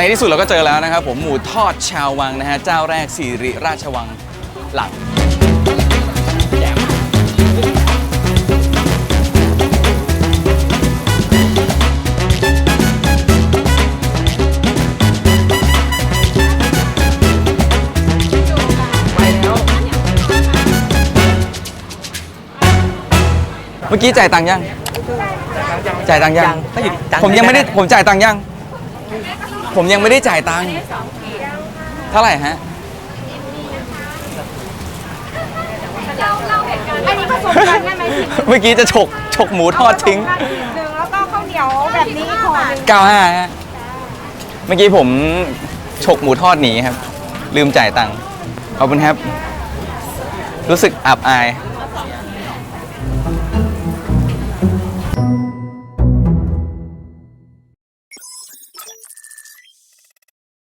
ในที่สุดเราก็เจอแล้วนะครับ ผมหมูทอดชาววังนะฮะเจ้าแรกสิริราชวังหลังเมื่อกี้จ่ายตังค์ยัง จ่ายตังค์ยังก็อยู่ตังค์ผมยังไม่ได้ไม่ได้ ผมจ่ายตังค์ยัง ผมยังไม่ได้จ่ายตังค์เท่าไหร่ฮะอันนี้ผสมกันได้ไหมพี่เมื่อกี้จะฉกฉกหมูทอดทิ้งผสมกันอีกหนึ่งแล้วก็ข้าวเหนียวแบบนี้อีกห่อหนึ่ง95ฮะเมื่อกี้ผมฉกหมูทอดหนีครับ ลืมจ่ายตังค์ขอบคุณครับ รู้สึกอับอาย